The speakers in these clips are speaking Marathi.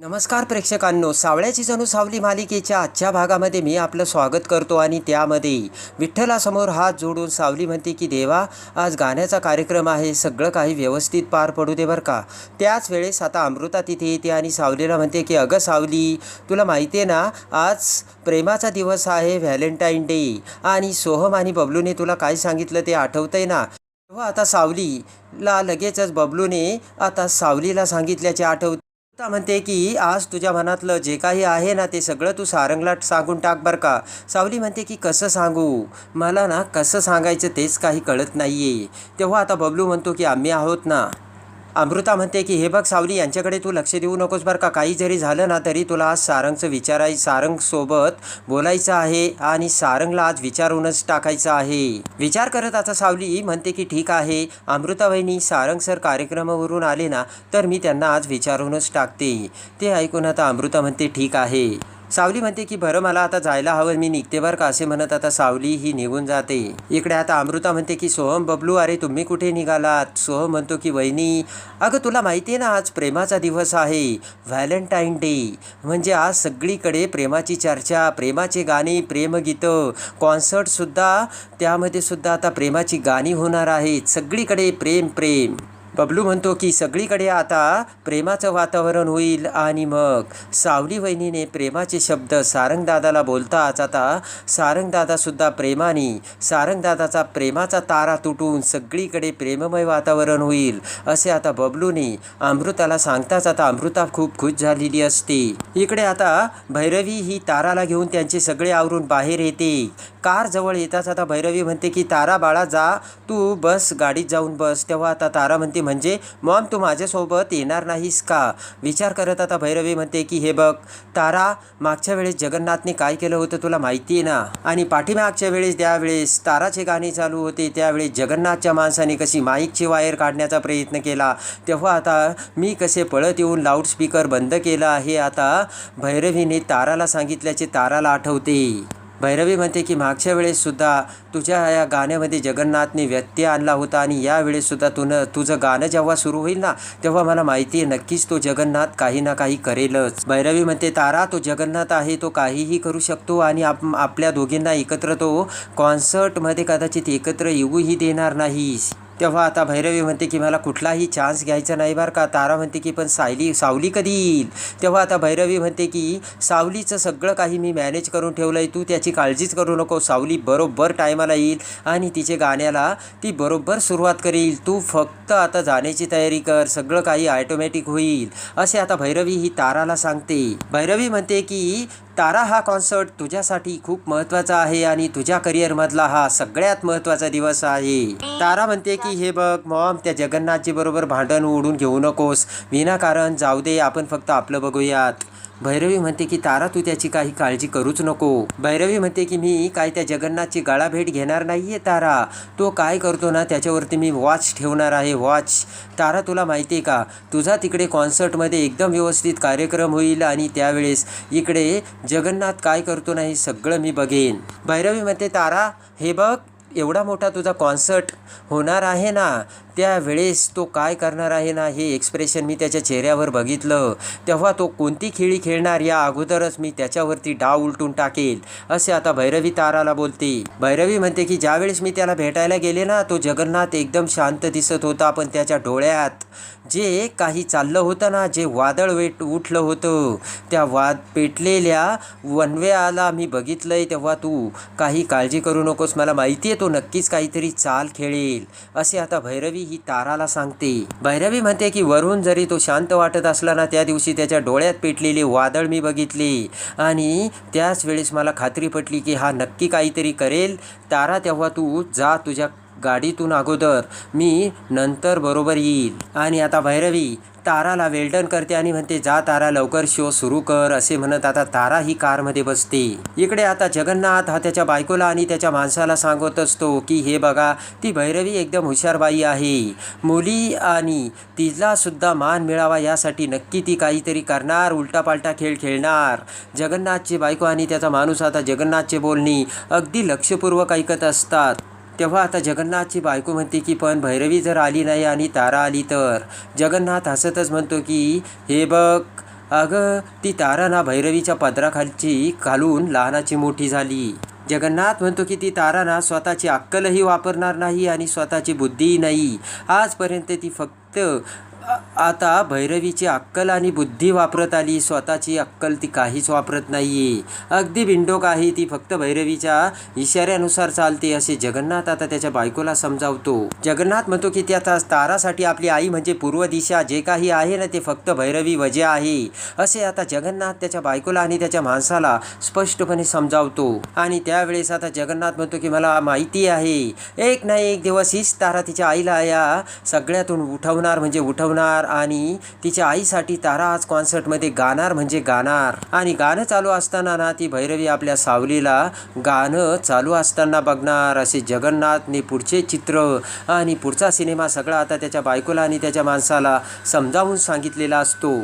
नमस्कार प्रेक्षकांनो सावळ्याची जणू सावली मालिकेच्या आजच्या भागामध्ये मी आपलं स्वागत करतो आणि त्यामध्ये विठ्ठलासमोर हात जोडून सावली म्हणते की देवा आज गाण्याचा कार्यक्रम आहे सगळं काही व्यवस्थित पार पडू दे बरं का. त्याच वेळेस आता अमृता तिथे येते आणि सावलीला म्हणते की अगं सावली तुला माहिती आहे ना आज प्रेमाचा दिवस आहे व्हॅलेंटाईन डे आणि सोहम आणि बबलूने तुला काय सांगितलं ते आठवतंय ना? तेव्हा आता सावलीला लगेचच बबलूने आता सावलीला सांगितल्याचे आठवते. म्हणते की आज तुझ्या मनातलं जे काही आहे ना ते सगळं तू सारंगला सांगून टाक बरं का. सावली म्हणते की कसं सांगू? मला ना कसं सांगायचं तेच काही कळत नाही आहे तेव्हा आता बबलू म्हणतो की आम्ही आहोत ना. अमृता म्हणते की हे बघ सावली यांच्याकडे तू लक्ष देऊ नकोस बरं का. काही जरी झालं ना तरी तुला आज सारंगचं विचाराय सारंगसोबत बोलायचं आहे आणि सारंगला आज विचारूनच टाकायचं आहे. विचार करत आता सावली म्हणते की ठीक आहे. अमृता वहिनी सारंग सर कार्यक्रमावरून आले ना तर मी त्यांना आज विचारूनच टाकते. ते ऐकून आता अमृता म्हणते ठीक आहे. सावली म्हणते की बरं मला आता जायला हवं मी निघते बरं का? असे म्हणत आता सावली ही निघून जाते. इकडे आता अमृता म्हणते की सोहम बबलू अरे तुम्ही कुठे निघालात? सोहम म्हणतो की वहिनी अगं तुला माहिती आहे ना आज प्रेमाचा दिवस आहे व्हॅलेंटाईन डे. म्हणजे आज सगळीकडे प्रेमाची चर्चा प्रेमाचे गाणी प्रेमगीतं कॉन्सर्टसुद्धा त्यामध्ये सुद्धा आता प्रेमाची गाणी होणार आहेत. सगळीकडे प्रेम प्रेम. बबलू म्हणतो की सगळीकडे आता प्रेमाचं वातावरण होईल आणि मग सावली वहिनीने प्रेमाचे शब्द सारंगदादाला बोलताच आता सारंगदादासुद्धा प्रेमाने सारंगदादाचा प्रेमाचा तारा तुटून सगळीकडे प्रेममय वातावरण होईल असे आता बबलूने अमृताला सांगताच आता अमृता खूप खुश झालेली असते. इकडे आता भैरवी ही ताराला घेऊन त्यांचे सगळे आवरून बाहेर येते. कार जवळ येताच आता भैरवी म्हणते की तारा बाळा जा. तू बस गाडीत जाऊन बस. तेव्हा आता तारा म्हणते म्हणजे मॉम तू माझ्यासोबत येणार नाहीस का? विचार करत आता भैरवी म्हणते की हे बघ तारा मागच्या वेळेस जगन्नाथने काय केलं होतं तुला माहिती आहे ना? आणि पाठीमागच्या वेळेस त्यावेळेस ताराचे गाणे चालू होते त्यावेळेस जगन्नाथच्या माणसाने कशी माईकची वायर काढण्याचा प्रयत्न केला. तेव्हा आता मी कसे पळत येऊन लाऊडस्पीकर बंद केला आहे आता भैरवीने ताराला सांगितल्याचे ताराला आठवते. भैरवी म्हणते की मागच्या वेळेससुद्धा तुझ्या या गाण्यामध्ये जगन्नाथने व्यत्यय आणला होता आणि यावेळेससुद्धा तुन तुझं गाणं जेव्हा सुरू होईल ना तेव्हा मला माहिती आहे नक्कीच तो जगन्नाथ काही ना काही करेलच. भैरवी म्हणते तारा तो जगन्नाथ आहे तो काहीही करू शकतो आणि आप आपल्या दोघींना एकत्र तो कॉन्सर्टमध्ये कदाचित एकत्र येऊही देणार नाही तेव्हा आता भैरवी म्हणते की मला कुठलाही चान्स घ्यायचा नाही बरं का. तारा म्हणते की पण सायली सावली कधी येईल? तेव्हा आता भैरवी म्हणते की सावलीचं सगळं काही मी मॅनेज करून ठेवलं आहे तू त्याची काळजीच करू नको. सावली बरोबर टायमाला येईल आणि तिचे गाण्याला ती बरोबर सुरुवात करेल. तू फक्त आता जाण्याची तयारी कर. सगळं काही ॲटोमॅटिक होईल. असे आता भैरवी ही ताराला सांगते. भैरवी म्हणते की तारा हा कॉन्सर्ट तुझ्यासाठी खूप महत्त्वाचा आहे आणि तुझ्या करिअरमधला हा सगळ्यात महत्त्वाचा दिवस आहे. तारा म्हणते की हे बघ मॉम त्या जगन्नाथजी बरोबर भांडण ओढून घेऊ नकोस. विनाकारण जाऊ दे आपण फक्त आपलं बघूयात. भैरवी म्हणते की तारा तू त्याची काही काळजी करूच नको. भैरवी म्हणते की मी काय त्या जगन्नाथची गाळा भेट घेणार नाही आहे तारा. तो काय करतो ना त्याच्यावरती मी वॉच ठेवणार आहे वॉच तारा तुला माहिती आहे का तुझा तिकडे कॉन्सर्टमध्ये एकदम व्यवस्थित कार्यक्रम होईल आणि त्यावेळेस इकडे जगन्नाथ काय करतो नाही हे सगळं मी बघेन. भैरवी म्हणते तारा हे बघ एवढा मोठा तुझा कॉन्सर्ट होणार आहे ना त्यावेळेस तो काय करणार आहे ना हे एक्सप्रेशन मी त्याच्या चेहऱ्यावर बघितलं. तेव्हा तो कोणती खेळी खेळणार या अगोदरच मी त्याच्यावरती डाव उलटून टाकेल असे आता भैरवी ताराला बोलते. भैरवी म्हणते की ज्यावेळेस मी त्याला भेटायला गेले ना तो जगन्नाथ एकदम शांत दिसत होता पण त्याच्या डोळ्यात जे काही चाललं होतं ना जे वादळ वेट उठलं होतं त्या वाद पेटलेल्या वनव्याला मी बघितलंय तेव्हा तू काही काळजी करू नकोस मला माहिती आहे तो नक्कीच काहीतरी चाल खेळेल. असे आता भैरवी ही ताराला सांगते. भैरवी म्हणते की वरून जरी तो शांत वाटत असला ना त्या दिवशी त्याच्या डोळ्यात पेटलेले वादळ मी बघितले. आणि त्याच वेळेस मला खात्री पटली की हा नक्की काहीतरी करेल. तारा तेव्हा तू जा तुझ्या गाडीतून अगोदर मी नंतर बरोबर येईल. आणि आता भैरवी ताराला वेल्डन करते आणि म्हणते जा तारा लवकर शो सुरू कर असे म्हणत आता तारा ही कारमध्ये बसते. इकडे आता जगन्नाथ हा त्याच्या बायकोला आणि त्याच्या माणसाला सांगत असतो की हे बघा ती भैरवी एकदम हुशार बाई आहे. मुली आणि तिलासुद्धा मान मिळावा यासाठी नक्की ती काहीतरी करणार उलटापालटा खेळ खेळणार. जगन्नाथची बायको आणि त्याचा माणूस आता जगन्नाथचे बोलणी अगदी लक्षपूर्वक ऐकत असतात. तेव्हा आता जगन्नाथची बायको म्हणते की पण भैरवी जर आली नाही आणि तारा आली तर? जगन्नाथ हसतच म्हणतो की हे बघ अगं ती तारा ना भैरवीच्या पदराखालची घालून लहानाची मोठी झाली. जगन्नाथ म्हणतो की ती तारा ना स्वतःची अक्कलही वापरणार नाही आणि स्वतःची बुद्धीही नाही. आजपर्यंत ती फक्त आता भैरवीची अक्कल आणि बुद्धी वापरत आली. स्वतःची अक्कल ती काहीच वापरत नाहीये. अगदी बिंडोक आहे ती. फक्त भैरवीच्या इशाऱ्यानुसार चालते असे जगन्नाथ आता त्याच्या बायकोला समजावतो. जगन्नाथ म्हणतो की त्या तारासाठी आपली आई म्हणजे पूर्व दिशा. जे काही आहे ना ते फक्त भैरवी वजे आहे. असे आता जगन्नाथ त्याच्या बायकोला आणि त्याच्या माणसाला स्पष्टपणे समजावतो. आणि त्यावेळेस आता जगन्नाथ म्हणतो की मला माहिती आहे. एक ना एक दिवस हीच तारा तिच्या आईला या सगळ्यातून उठवणार म्हणजे उठवणार आणि तिच्या आईसाठी तारा आज कॉन्सर्टमध्ये गाणार म्हणजे गाणार. आणि गाणं चालू असताना ना ती भैरवी आपल्या सावलीला गाणं चालू असताना बघणार. असे जगन्नाथने पुढचे चित्र आणि पुढचा सिनेमा सगळा आता त्याच्या बायकोला आणि त्याच्या माणसाला समजावून सांगितलेला असतो.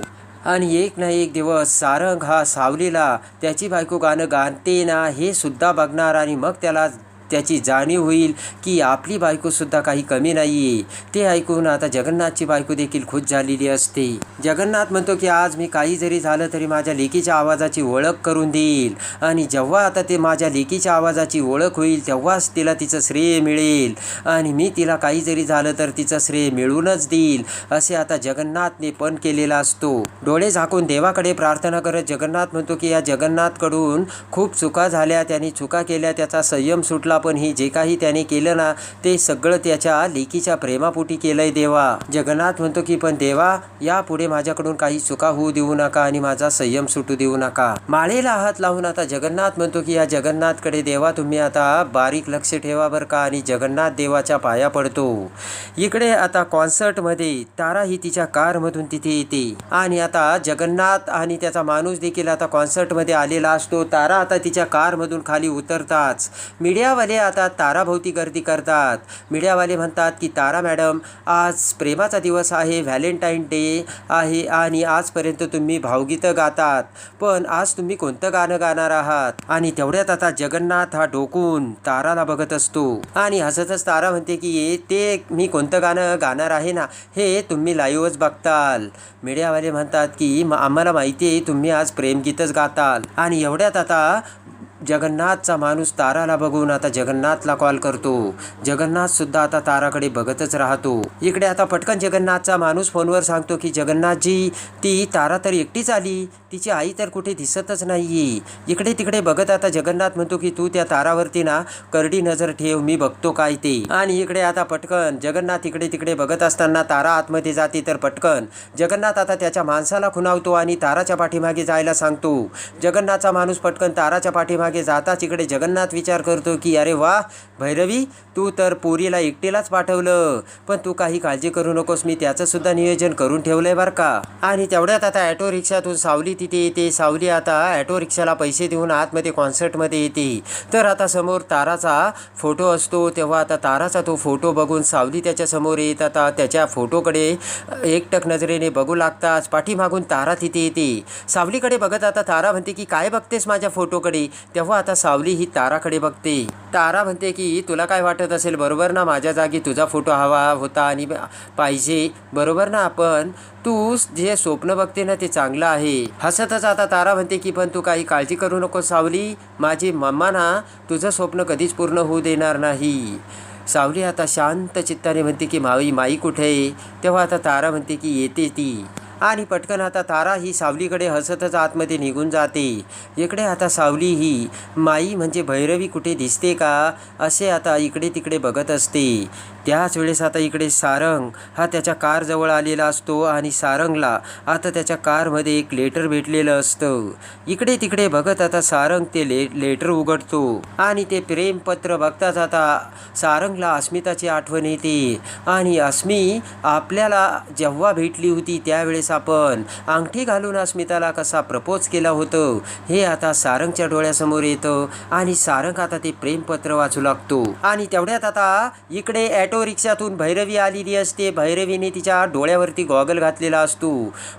आणि एक ना एक दिवस सारंग हा सावलीला त्याची बायको गाणं गाते ना हे सुद्धा बघणार आणि मग त्याला त्याची जाणीव होईल की आपली बायकोसुद्धा काही कमी नाही आहे ते ऐकून आता जगन्नाथची बायको देखील खुश झालेली असते. जगन्नाथ म्हणतो की आज मी काही जरी झालं तरी माझ्या लेकीच्या आवाजाची ओळख करून देईल. आणि जेव्हा आता ते माझ्या लेकीच्या आवाजाची ओळख होईल तेव्हाच तिला तिचं श्रेय मिळेल. आणि मी तिला काही जरी झालं तर तिचं श्रेय मिळूनच देईल असे आता जगन्नाथने पण केलेला असतो. डोळे झाकून देवाकडे प्रार्थना करत जगन्नाथ म्हणतो की या जगन्नाथकडून खूप चुका झाल्या त्यांनी चुका केल्या त्याचा संयम सुटला पण हे जे काही त्याने केलं ना ते सगळं त्याच्या लेकीच्या प्रेमापोटी केलंय देवा. जगन्नाथ म्हणतो की पण देवा यापुढे माझ्याकडून काही चुका होऊ देऊ नका आणि माझा संयम सुटू देऊ नका. माळेला हात लावून आता जगन्नाथ म्हणतो की या जगन्नाथकडे देवा तुम्ही आता बारीक लक्ष ठेवा बरं का आणि जगन्नाथ देवाच्या पाया पडतो. इकडे आता कॉन्सर्टमध्ये तारा ही तिच्या कारमधून तिथे येते. आणि आता जगन्नाथ आणि त्याचा माणूस देखील आता कॉन्सर्टमध्ये आलेला असतो. तारा आता तिच्या कारमधून खाली उतरताच. मीडियावाले आता ताराभोवती गर्दी करतात. मीडियावाले म्हणतात की तारा मॅडम आज प्रेमाचा दिवस आहे व्हॅलेंटाईन डे आहे आणि आजपर्यंत तुम्ही भावगीतं गातात. पण आज तुम्ही कोणतं गाणं गाणार आहात? आणि तेवढ्यात आता जगन्नाथ हा डोकून ताराला बघत असतो. आणि हसतच तारा म्हणते की "ये, ते मी कोणतं गाणं गाणार आहे ना हे तुम्ही लाईव्हच बघताल. मीडियावाले म्हणतात की आम्हाला माहिती आहे तुम्ही आज प्रेमगीतच गाताल. आणि एवढ्यात आता जगन्नाथचा माणूस ताराला बघून आता जगन्नाथला कॉल करतो. जगन्नाथ सुद्धा आता ताराकडे बघतच राहतो. इकडे आता पटकन जगन्नाथचा माणूस फोनवर सांगतो की जगन्नाथजी ती तारा तर एकटीच आली. तिची आई तर कुठे दिसतच नाहीये. इकडे तिकडे बघत आता जगन्नाथ म्हणतो की तू त्या तारावरती ना करडी नजर ठेव मी बघतो काय ते. आणि इकडे आता पटकन जगन्नाथ इकडे तिकडे बघत असताना तारा आतमध्ये जाते तर पटकन जगन्नाथ आता त्याच्या माणसाला खुणावतो आणि ताराच्या पाठीमागे जायला सांगतो. जगन्नाथचा माणूस पटकन ताराच्या पाठीमागे जाताच इकडे जगन्नाथ विचार करतो की अरे वा भैरवी तू तर पोरीला एकटीलाच पाठवलं. पण तू काही काळजी करू नकोस मी त्याचंसुद्धा नियोजन करून ठेवलंय बरं का. आणि तेवढ्यात आता ॲटो रिक्षातून सावली तिथे येते. सावली आता ॲटो रिक्षाला पैसे देऊन आतमध्ये कॉन्सर्टमध्ये येते. तर आता समोर ताराचा फोटो असतो. तेव्हा आता ताराचा तो फोटो बघून सावली त्याच्यासमोर येत आता त्याच्या फोटोकडे एकटक नजरेने बघू लागताच पाठीमागून तारा तिथे येते. सावलीकडे बघत आता तारा म्हणते की काय बघतेस माझ्या फोटोकडे? तेव्हा तेव्हा आता सावली ही ताराकडे बघते. तारा म्हणते की तुला काय वाटत असेल बरोबर ना? माझ्या जागी तुझा फोटो हवा होता आणि पाहिजे. बरोबर ना? आपण तू जे स्वप्न बघते ना ते चांगलं आहे. हसतच आता तारा म्हणते की पण तू काही काळजी करू नको सावली. माझी मम्मा ना तुझं स्वप्न कधीच पूर्ण होऊ देणार नाही. सावली आता शांत चित्ताने म्हणते की मावी माई कुठे? आहे तेव्हा आता तारा म्हणते की येते ती. आणि पटकन आता तारा ही सावलीकडे हसतच आतमध्ये निघून जाते. इकडे आता सावली ही माई म्हणजे भैरवी कुठे दिसते का? असे आता इकडे तिकडे बघत असते. त्याच वेळेस आता इकडे सारंग हा त्याच्या कारजवळ आलेला असतो आणि सारंगला आता त्याच्या कारमध्ये एक लेटर भेटलेलं असतं. इकडे तिकडे बघत आता सारंग ते ले लेटर उघडतो आणि ते प्रेमपत्र बघताच आता सारंगला अस्मिताची आठवण येते. आणि अस्मी आपल्याला जेव्हा भेटली होती त्यावेळेस आपण अंगठी घालून अस्मिताला कसा प्रपोज केला होतं हे आता सारंगच्या डोळ्यासमोर येतं आणि सारंग आता ते प्रेमपत्र वाचू लागतो. आणि तेवढ्यात आता इकडे ॲट रिक्षातून भैरवी आलेली असते. भैरवीने तिच्या डोळ्यावरती गॉगल घातलेला असतो.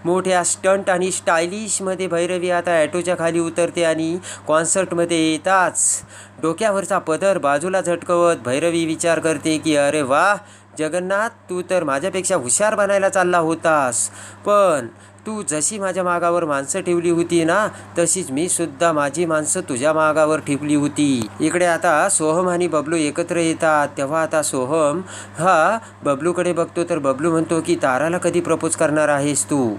मोठ्या स्टंट आणि स्टायलिशमध्ये भैरवी आता ॲटोच्या खाली उतरते आणि कॉन्सर्टमध्ये येताच डोक्यावरचा पदर बाजूला झटकवत भैरवी विचार करते की अरे वा जगन्नाथ तू तर माझ्यापेक्षा हुशार बनायला चालला होतास. पण तू जशी माझ्या मागावर माणसं ठेवली होती ना तशीच मी सुद्धा माझी माणसं तुझ्या मागावर ठेवली होती. इकडे आता सोहम आणि बबलू एकत्र येतात. तेव्हा आता सोहम हा बबलूकडे बघतो तर बबलू म्हणतो की ताराला कधी प्रपोज करणार आहेस तू?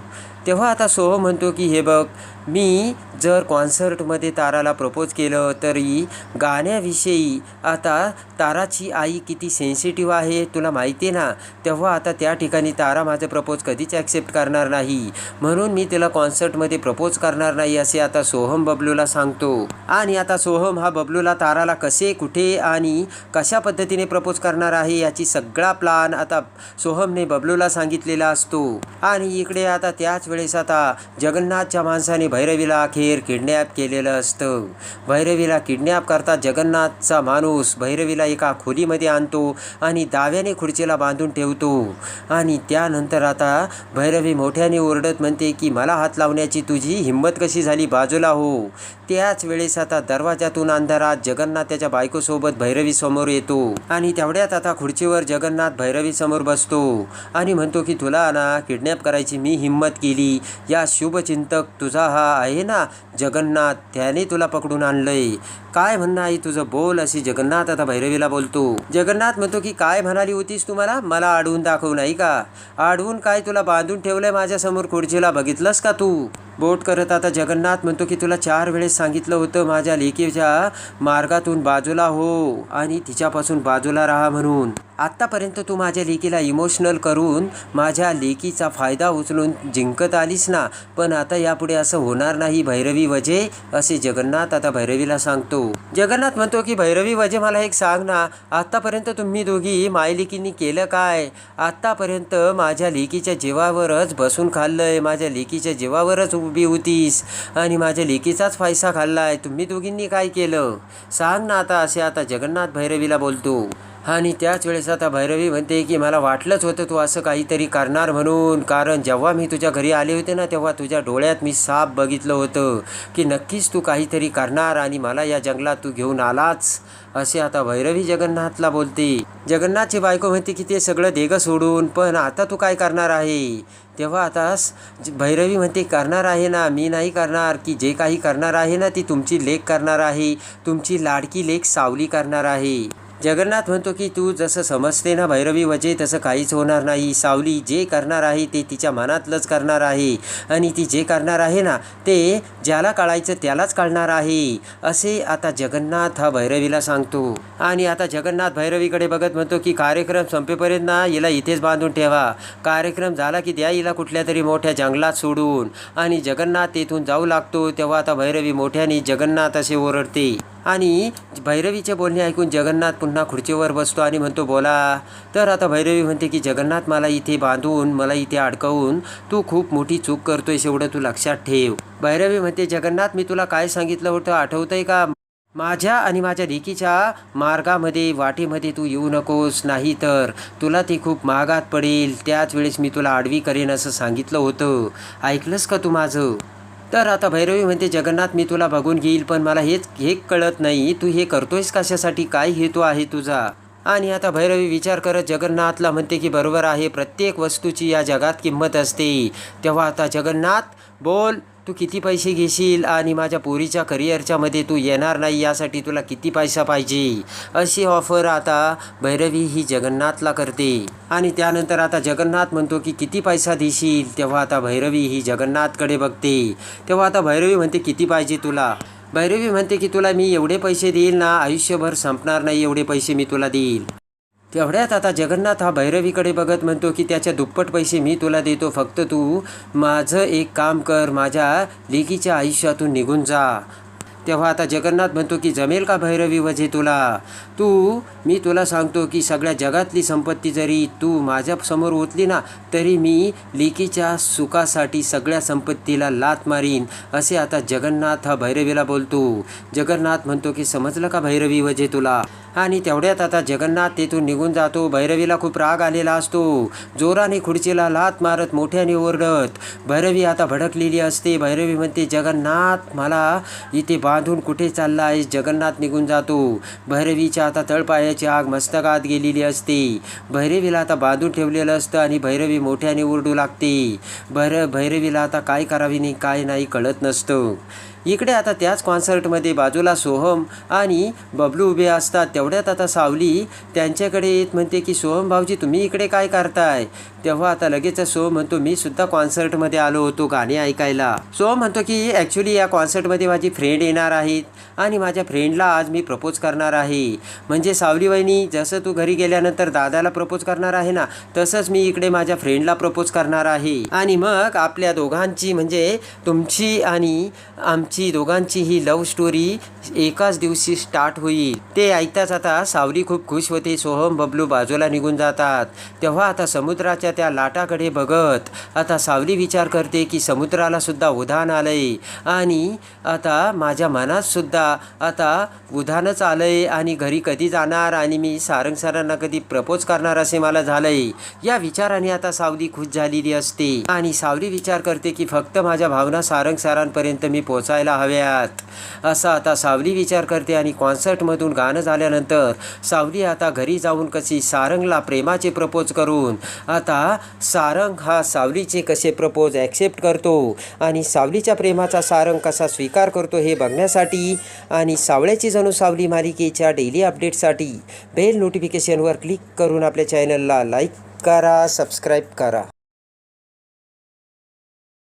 तेव्हा आता सोहम म्हणतो की हे बघ मी जर कॉन्सर्टमध्ये ताराला प्रपोज केलं तरी गाण्याविषयी आता ताराची आई किती सेन्सिटिव्ह आहे तुला माहिती आहे ना? तेव्हा आता त्या ठिकाणी तारा माझं प्रपोज कधीच ॲक्सेप्ट करणार नाही. म्हणून मी तिला कॉन्सर्टमध्ये प्रपोज करणार नाही असे आता सोहम बबलूला सांगतो. आणि आता सोहम हा बबलूला ताराला कसे कुठे आणि कशा पद्धतीने प्रपोज करणार आहे याची सगळा प्लान आता सोहमने बबलूला सांगितलेला असतो. आणि इकडे आता त्याच वेळेस आता जगन्नाथच्या माणसाने भैरवीला अखेर किडनॅप केलेलं असतं. भैरवीला किडनॅप करता जगन्नाथचा माणूस भैरवीला एका खोलीमध्ये आणतो आणि दाव्याने खुर्चीला बांधून ठेवतो. आणि त्यानंतर आता भैरवी मोठ्याने ओरडत म्हणते की मला हात लावण्याची तुझी हिंमत कशी झाली बाजूला हो? त्याच वेळेस आता दरवाजातून अंधारात जगन्नाथ त्याच्या बायकोसोबत भैरवी समोर येतो. आणि तेवढ्यात आता खुर्चीवर जगन्नाथ भैरवी समोर बसतो आणि म्हणतो की तुला ना किडनॅप करायची मी हिंमत केली. या शुभचिंतक तुझा हा आहे ना? जगन्नाथ त्याने तुला पकडून आणलंय. काय म्हणणं आहे तुझं? बोल अशी जगन्नाथ आता भैरवीला बोलतो. जगन्नाथ म्हणतो की काय म्हणाली होतीस तुम्हाला मला? अडवून दाखवू नाही का? अडवून काय तुला बांधून ठेवलंय माझ्यासमोर खुर्चीला बघितलंस का तू? बोट करत आता जगन्नाथ म्हणतो की तुला चार वेळेस सांगितलं होतं माझ्या लेकीच्या मार्गातून बाजूला हो आणि तिच्यापासून बाजूला राहा म्हणून. आत्तापर्यंत तू माझ्या लेकीला इमोशनल करून माझ्या लेकीचा फायदा उचलून जिंकत आलीस ना पण आता यापुढे असं होणार नाही भैरवी वजे असे जगन्नाथ आता भैरवीला सांगतो. जगन्नाथ म्हणतो की भैरवी वजे मला एक सांग ना आत्तापर्यंत तुम्ही दोघी मायलेकींनी केलं काय? आत्तापर्यंत माझ्या लेकीच्या जीवावरच बसून खाल्लं आहे माझ्या लेकीच्या जीवावरच उभी होतीस आणि माझ्या लेकीचाच पैसा खाल्ला आहे तुम्ही दोघींनी काय केलं? सांग ना आता असे आता जगन्नाथ भैरवीला बोलतो. आणि त्याच वेळेस आता भैरवी म्हणते की मला वाटलंच होतं तू असं काहीतरी करणार म्हणून. कारण जेव्हा मी तुझ्या घरी आले होते ना तेव्हा तुझ्या डोळ्यात मी साप बघितलं होतं की नक्कीच तू काहीतरी करणार आणि मला या जंगलात तू घेऊन आलाच. असे आता भैरवी जगन्नाथला बोलते. जगन्नाथची बायको म्हणते की ते सगळं देगं सोडून पण आता तू काय करणार आहे? तेव्हा आता भैरवी म्हणते करणार आहे ना मी नाही करणार की जे काही करणार आहे ना ती तुमची लेख करणार आहे. तुमची लाडकी लेख सावली करणार आहे. जगन्नाथ म्हणतो की तू जसं समजते ना भैरवी वजे तसं काहीच होणार नाही. सावली जे करणार आहे ते तिच्या मनातलंच करणार आहे. आणि ती जे करणार आहे ना ते ज्याला कळायचं त्यालाच कळणार आहे. असे आता जगन्नाथ हा भैरवीला सांगतो. आणि आता जगन्नाथ भैरवीकडे बघत म्हणतो की कार्यक्रम संपेपर्यंत ना हिला इथेच बांधून ठेवा. कार्यक्रम झाला की द्या हिला कुठल्या तरी मोठ्या जंगलात सोडून. आणि जगन्नाथ तेथून जाऊ लागतो तेव्हा आता भैरवी मोठ्याने जगन्नाथ असे ओरडते. आणि भैरवीचे बोलणे ऐकून जगन्नाथ पुन्हा खुर्चीवर बसतो आणि म्हणतो बोला. तर आता भैरवी म्हणते की जगन्नाथ मला इथे बांधून मला इथे अडकवून तू खूप मोठी चूक करतोयस एवढं तू लक्षात ठेव. भैरवी म्हणते जगन्नाथ मी तुला काय सांगितलं होतं आठवतंय का? माझ्या आणि माझ्या लेकीच्या मार्गामध्ये वाटेमध्ये तू येऊ नकोस नाही तर तुला ते खूप महागात पडेल. त्याच वेळेस मी तुला आडवी करेन असं सांगितलं होतं. ऐकलंस का तू माझं? तर आता भैरवी म्हणते जगन्नाथ मी तुला बघून घेईल पण मला हेच हे कळत नाही. तू हे करतोयस कशासाठी? काय हेतू आहे तुझा? आणि आता भैरवी विचार करत जगन्नाथला म्हणते की बरोबर आहे प्रत्येक वस्तूची या जगात किंमत असते. तेव्हा आता जगन्नाथ बोल तू किती पैसे घेशील आणि माझ्या पोरीच्या करिअरच्या मध्ये तू येणार नाही यासाठी तुला किती पैसा पाहिजे? अशी ऑफर आता भैरवी ही जगन्नाथला करते. आणि त्यानंतर आता जगन्नाथ म्हणतो की किती पैसा देशील? तेव्हा आता भैरवी ही जगन्नाथकडे बघते. तेव्हा आता भैरवी म्हणते किती पाहिजे तुला? भैरवी म्हणते की तुला मी एवढे पैसे देईल ना आयुष्यभर संपणार नाही एवढे पैसे मी तुला देईल. तेवढ्यात आता जगन्नाथ हा भैरवीकडे बघत म्हणतो की त्याच्या दुप्पट पैसे मी तुला देतो फक्त तू माझं एक काम कर माझ्या लेकीच्या आयुष्यातून निघून जा. तेव्हा आता जगन्नाथ म्हणतो की जमेल का भैरवी वजे तुला? तू मी तुला सांगतो की सगळ्या जगातली संपत्ती जरी तू माझ्यासमोर ओतली ना तरी मी लेकीच्या सुखासाठी सगळ्या संपत्तीला लात मारीन. असे आता जगन्नाथ हा भैरवीला बोलतो. जगन्नाथ म्हणतो की समजलं का भैरवी वजे तुला? आणि तेवढ्यात आता जगन्नाथ तेथून निघून जातो. भैरवीला खूप राग आलेला असतो. जोराने खुर्चीला लात मारत मोठ्याने ओरडत. भैरवी आता भडकलेली असते. भैरवी म्हणते जगन्नाथ मला इथे बा बांधून कुठे चालला आहेस? जगन्नाथ निघून जातो भैरवीच्या आता तळपायाची आग मस्तकात गेलेली असते. भैरवीला आता बांधून ठेवलेलं असतं आणि भैरवी मोठ्याने ओरडू लागते. भैर भैरवीला आता काय करावी नाही काय नाही कळत नसतं. इकडे आता त्याच कॉन्सर्टमध्ये बाजूला सोहम आणि बबलू उभे असतात. तेवढ्यात आता सावली त्यांच्याकडे येत म्हणते की सोहम भाऊजी तुम्ही इकडे काय करताय? तेव्हा आता लगेच सोहम म्हणतो मी सुद्धा कॉन्सर्टमध्ये आलो होतो गाणे ऐकायला. सोहम म्हणतो की ॲक्च्युली या कॉन्सर्टमध्ये माझी फ्रेंड येणार आहेत आणि माझ्या फ्रेंडला आज मी प्रपोज करणार आहे. म्हणजे सावली वहिनी जसं तू घरी गेल्यानंतर दादाला प्रपोज करणार आहे ना तसंच मी इकडे माझ्या फ्रेंडला प्रपोज करणार आहे. आणि मग आपल्या दोघांची म्हणजे तुमची आणि आमची दोघांची ही लव्ह स्टोरी एकाच दिवशी स्टार्ट होईल. ते ऐकताच आता सावली खूप खुश होते. सोहम बबलू बाजूला निघून जातात. तेव्हा आता समुद्राच्या त्या लाटाकडे बघत आता सावली विचार करते की समुद्राला सुद्धा उधाण आलंय. आणि आता माझ्या मनात सुद्धा आता उधाणच आलंय आणि घरी कधी जाणार आणि मी सारंग सरांना कधी प्रपोज करणार असे मला झालंय. या विचाराने आता सावली खुश झालेली असते. आणि सावली विचार करते की फक्त माझ्या भावना सारंग सरांपर्यंत मी पोचायला हव्यात. असा आता सावली विचार करते आणि कॉन्सर्टमधून गाणं झाल्यानंतर सावली आता घरी जाऊन कशी सारंगला प्रेमाचे प्रपोज करून आता सारंग हा सावलीचे कसे प्रपोज ॲक्सेप्ट करतो आणि सावलीच्या प्रेमाचा सारंग कसा स्वीकार करतो हे बघण्यासाठी आणि सावळ्याची जणू सावली मालिकेच्या डेली अपडेटसाठी बेल नोटिफिकेशनवर क्लिक करून आपल्या चॅनलला लाईक करा सबस्क्राईब करा.